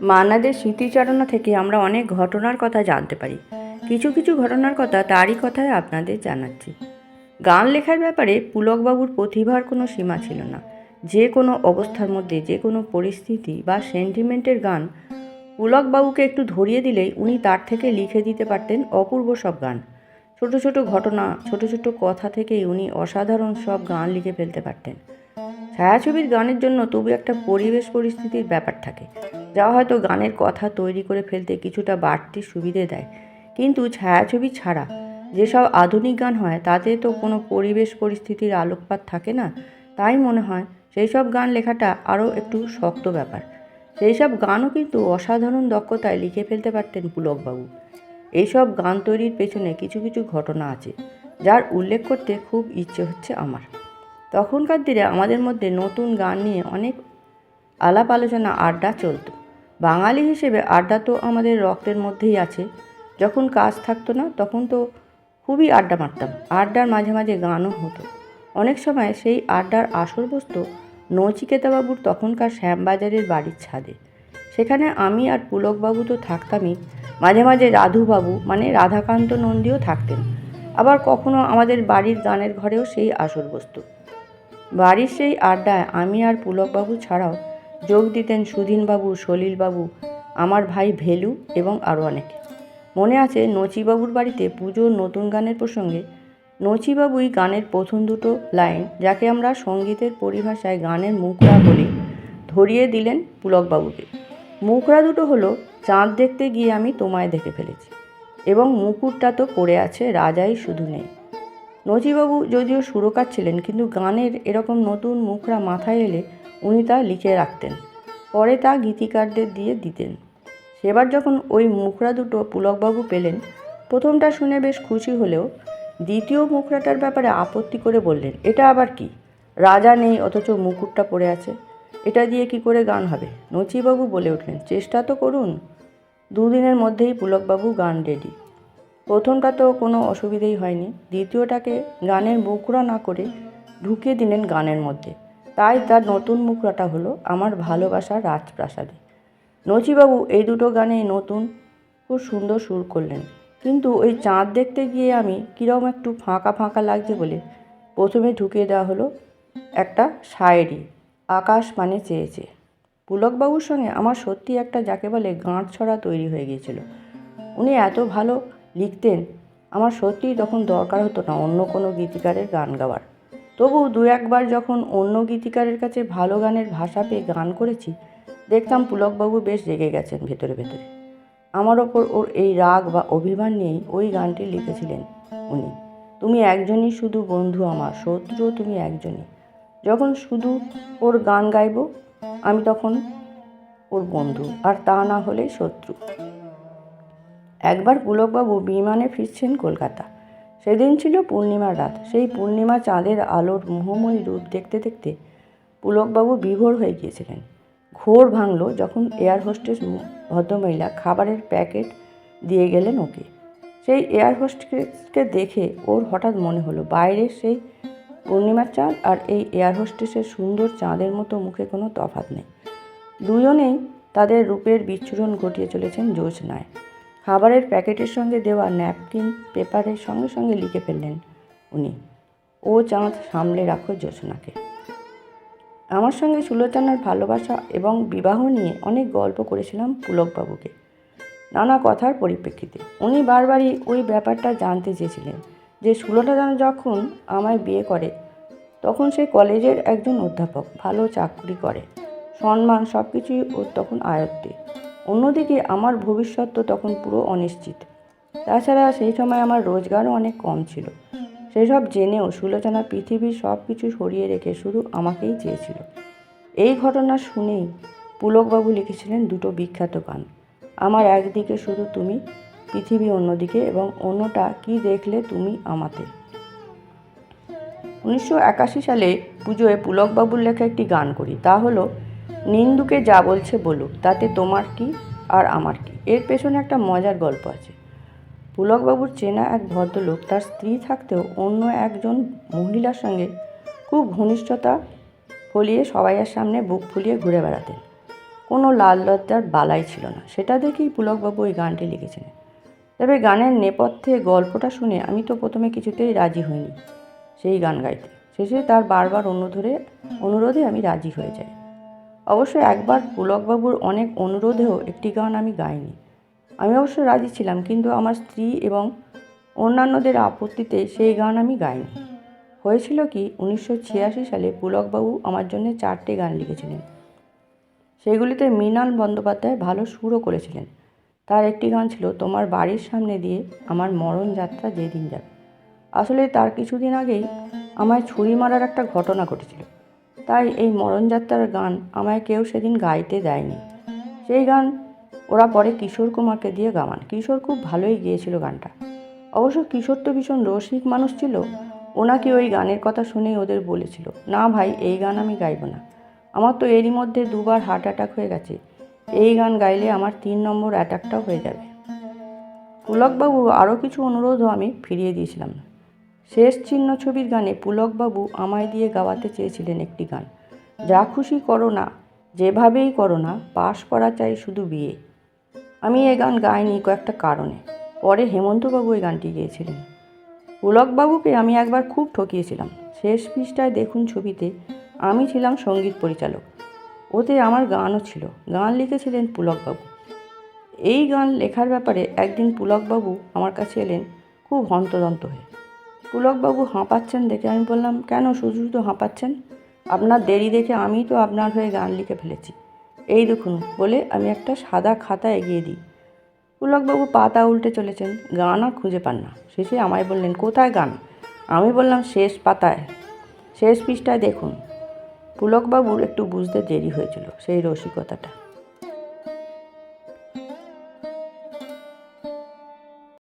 মান্নাদের স্মৃতিচারণা থেকে আমরা অনেক ঘটনার কথা জানতে পারি। কিছু কিছু ঘটনার কথা তারই কথায় আপনাদের জানাচ্ছি। গান লেখার ব্যাপারে পুলকবাবুর প্রতিভার কোনো সীমা ছিল না। যে কোনো অবস্থার মধ্যে, যে কোনো পরিস্থিতি বা সেন্টিমেন্টের গান পুলকবাবুকে একটু ধরিয়ে দিলেই উনি তার থেকে লিখে দিতে পারতেন অপূর্ব সব গান। ছোট ছোট ঘটনা, ছোট ছোট কথা থেকেই উনি অসাধারণ সব গান লিখে ফেলতে পারতেন। ছায়াছবির গানের জন্য তবু একটা পরিবেশ পরিস্থিতির ব্যাপার থাকে। যা হয়তো গানের কথা তৈরি করে ফেলতে কিছুটা বাড়তি সুবিধে দেয়। কিন্তু ছায়াছবি ছাড়া যেসব আধুনিক গান হয়, তাতে তো কোনো পরিবেশ পরিস্থিতির আলোকপাত থাকে না। তাই মনে হয় সেই সব গান লেখাটা আরও একটু শক্ত ব্যাপার। সেই সব গানও কিন্তু অসাধারণ দক্ষতায় লিখে ফেলতে পারতেন পুলকবাবু। এইসব গান তৈরির পেছনে কিছু কিছু ঘটনা আছে, যার উল্লেখ করতে খুব ইচ্ছে হচ্ছে আমার। তখনকার দিনে আমাদের মধ্যে নতুন গান নিয়ে অনেক আলাপ আলোচনা আড্ডা চলতো। বাঙালি হিসেবে আড্ডা তো আমাদের রক্তের মধ্যেই আছে। যখন কাজ থাকতো না, তখন তো খুবই আড্ডা মারতাম। আড্ডার মাঝে মাঝে গানও হতো। অনেক সময় সেই আড্ডার আসর বসতো নচিকেতাবাবুর তখনকার শ্যামবাজারের বাড়ির ছাদে। সেখানে আমি আর পুলকবাবু তো থাকতামই। মাঝে মাঝে রাধুবাবু মানে রাধাকান্ত নন্দীও থাকতেন। আবার কখনো আমাদের বাড়ির গানের ঘরেও সেই আসর বসতো। বাড়ির সেই আড্ডায় আমি আর পুলকবাবু ছাড়াও যোগ দিতেন সুধীনবাবু, সলিলবাবু, আমার ভাই ভেলু এবং আরও অনেকে। মনে আছে নচিবাবুর বাড়িতে পুজোর নতুন গানের প্রসঙ্গে, নচিবাবুই গানের প্রথম দুটো লাইন, যাকে আমরা সঙ্গীতের পরিভাষায় গানের মুখরা বলি, ধরিয়ে দিলেন পুলকবাবুকে। মুখরা দুটো হলো, চাঁদ দেখতে গিয়ে আমি তোমায় দেখে ফেলেছি, এবং মুকুটটা তো পড়ে আছে রাজাই শুধু নেই। নজিবাবু যদিও সুরকার ছিলেন, কিন্তু গানের এরকম নতুন মুখরা মাথায় এলে উনি তা লিখে রাখতেন। পরে তা গীতিকারদের দিয়ে দিতেন। সেবার যখন ওই মুখরা দুটো পুলকবাবু পেলেন, প্রথমটা শুনে বেশ খুশি হলেও দ্বিতীয় মুখরাটার ব্যাপারে আপত্তি করে বললেন, এটা আবার কি? রাজা নেই, অথচ মুকুটটা পড়ে আছে। এটা দিয়ে কি করে গান হবে? নচিবাবু বলে উঠলেন, চেষ্টা তো করুন। দুদিনের মধ্যেই পুলকবাবু গান রেডি প্রথমটা তো কোনো অসুবিধেই হয়নি। দ্বিতীয়টাকে গানের মুখরা না করে ঢুকিয়ে দিলেন গানের মধ্যে। তাই তার নতুন মুখরাটা হলো আমার ভালোবাসা রাজপ্রাসাদে। নচিবাবু এই দুটো গানে নতুন, খুব সুন্দর সুর করলেন। কিন্তু ওই চাঁদ দেখতে গিয়ে আমি কীরকম একটু ফাঁকা ফাঁকা লাগছে বলে প্রথমে ঢুকিয়ে দেওয়া হলো একটা শায়েরি, আকাশ মানে চেয়েছে। পুলকবাবুর সঙ্গে আমার সত্যি একটা যাকে বলে গাঁট ছড়া তৈরি হয়ে গিয়েছিল। উনি এত ভালো লিখতেন, আমার সত্যিই তখন দরকার হতো না অন্য কোনো গীতিকারের গান গাওয়ার। তবু দু একবার যখন অন্য গীতিকারের কাছে ভালো গানের ভাষা পেয়ে গান করেছি, দেখতাম পুলকবাবু বেশ রেগে গেছেন ভেতরে ভেতরে। আমার ওপর ওর এই রাগ বা অভিমান নিয়েই ওই গানটি লিখেছিলেন উনি। তুমি একজনই শুধু বন্ধু আমার, শত্রুও তুমি একজনই। যখন শুধু ওর গান গাইব, আমি তখন ওর বন্ধু, আর তা না হলে শত্রু। একবার পুলকবাবু বিমানে ফিরছেন কলকাতা। সেদিন ছিল পূর্ণিমার রাত। সেই পূর্ণিমা চাঁদের আলোর মোহময়ী রূপ দেখতে দেখতে পুলকবাবু বিভোর হয়ে গিয়েছিলেন। ঘোর ভাঙল যখন এয়ার হোস্টেস ভদ্রমহিলা খাবারের প্যাকেট দিয়ে গেলেন ওকে। সেই এয়ার হোস্টেসকে দেখে ওর হঠাৎ মনে হলো বাইরের সেই পূর্ণিমার চাঁদ আর এই এয়ার হোস্টেসের সুন্দর চাঁদের মতো মুখে কোনো তফাৎ নেই। দুজনেই তাদের রূপের বিচ্ছুরণ ঘটিয়ে চলেছেন জোছনায় খাবারের প্যাকেটের সঙ্গে দেওয়া ন্যাপকিন পেপারের সঙ্গে সঙ্গে লিখে ফেললেন উনি। ও চাঁদ সামলে রাখো জোছনাকে। আমার সঙ্গে সুলোচনার ভালোবাসা এবং বিবাহ নিয়ে অনেক গল্প করেছিলাম পুলকবাবুকে। নানা কথার পরিপ্রেক্ষিতে। উনি বারবারই ওই ব্যাপারটা জানতে চেয়েছিলেন যে সুলোচনা যখন আমায় বিয়ে করে, তখন সে কলেজের একজন অধ্যাপক, ভালো চাকরি করে। সম্মান সব কিছুই ওর তখন আয়ত্তে। অন্যদিকে আমার ভবিষ্যৎ তো তখন পুরো অনিশ্চিত। তাছাড়া সেই সময় আমার রোজগারও অনেক কম ছিল। সেসব জেনেও সুলোচনা পৃথিবীর সব কিছু সরিয়ে রেখে শুধু আমাকেই চেয়েছিল। এই ঘটনা শুনেই পুলকবাবু লিখেছিলেন দুটো বিখ্যাত গান। আমার একদিকে শুধু তুমি, পৃথিবী অন্যদিকে এবং অন্যটা কি দেখলে তুমি আমাতে। উনিশশো একাশি সালে পুজোয় পুলকবাবুর লেখা একটি গান করি, তা হলো নিন্দুকে যা বলছে বলুক, তাতে তোমার কি আর আমার কি? এর পেছনে একটা মজার গল্প আছে। পুলকবাবুর চেনা এক ভদ্রলোক তার স্ত্রী থাকতেও অন্য একজন মহিলার সঙ্গে খুব ঘনিষ্ঠতা ফলিয়ে সবাইয়ের সামনে বুক ফুলিয়ে ঘুরে বেড়াতেন। কোনো লাল লজ্জার বালাই ছিল না। সেটা দেখেই পুলকবাবু ওই গানটি লিখেছিলেন। তবে গানের নেপথ্যে গল্পটা শুনে আমি তো প্রথমে কিছুতেই রাজি হইনি সেই গান গাইতে। শেষে তার বারবার অনুরোধে অনুরোধে আমি রাজি হয়ে যাই। অবশ্য একবার পুলকবাবুর অনেক অনুরোধেও একটি গান আমি গাইনি। আমি অবশ্য রাজি ছিলাম, কিন্তু আমার স্ত্রী এবং অন্যান্যদের আপত্তিতে সেই গান আমি গাইনি। হয়েছিল কি, উনিশশো ছিয়াশি সালে পুলকবাবু আমার জন্য চারটে গান লিখেছিলেন। সেগুলিতে মৃণাল বন্দ্যোপাধ্যায় ভালো সুরও করেছিলেন। তার একটি গান ছিল, তোমার বাড়ির সামনে দিয়ে আমার মরণ যাত্রা যেদিন যাবে। আসলে তার কিছুদিন আগেই আমায় ছুরি মারার একটা ঘটনা ঘটেছিল। তাই এই মরণযাত্রার গান আমায় কেউ সেদিন গাইতে দেয়নি। সেই গান ওরা পরে কিশোর কুমারকে দিয়ে গাওয়ান। কিশোর খুব ভালোই গিয়েছিল গানটা। অবশ্য কিশোর তো ভীষণ রসিক মানুষ ছিল ওনাকে ওই গানের কথা শুনেই ওদের বলেছিল, না ভাই, এই গান আমি গাইব না। আমার তো এরই মধ্যে দুবার হার্ট অ্যাটাক হয়ে গেছে। এই গান গাইলে আমার তিন নম্বর অ্যাটাকটাও হয়ে যাবে। পুলকবাবু আরও কিছু অনুরোধও আমি ফিরিয়ে দিয়েছিলাম। শেষ চিহ্ন ছবির গানে পুলকবাবু আমায় দিয়ে গাওয়াতে চেয়েছিলেন একটি গান। যা খুশি করো না, যেভাবেই করো না, পাশ করা চাই শুধু বিয়ে। আমি এ গান গাইনি কয়েকটা কারণে। পরে হেমন্তবাবু এই গানটি গেয়েছিলেন। পুলকবাবুকে আমি একবার খুব ঠকিয়েছিলাম। শেষ পৃষ্ঠায় দেখুন ছবিতে আমি ছিলাম সংগীত পরিচালক। ওতে আমার গানও ছিল। গান লিখেছিলেন পুলকবাবু। এই গান লেখার ব্যাপারে একদিন পুলকবাবু আমার কাছে এলেন খুব হন্তদন্ত হয়ে। পুলকবাবু হাঁপাচ্ছেন দেখে আমি বললাম, কেন শুধু শুধু হাঁপাচ্ছেন? আপনার দেরি দেখে আমি তো আপনার হয়ে গান লিখে ফেলেছি। এই দেখুন বলে আমি একটা সাদা খাতা এগিয়ে দিই। পুলকবাবু পাতা উল্টে চলেছেন, গান আর খুঁজে পান না। শেষে আমায় বললেন, কোথায় গান? আমি বললাম, শেষ পাতায়। শেষ পৃষ্ঠায় দেখুন পুলকবাবুর একটু বুঝতে দেরি হয়েছিল, সেই রসিকতাটা।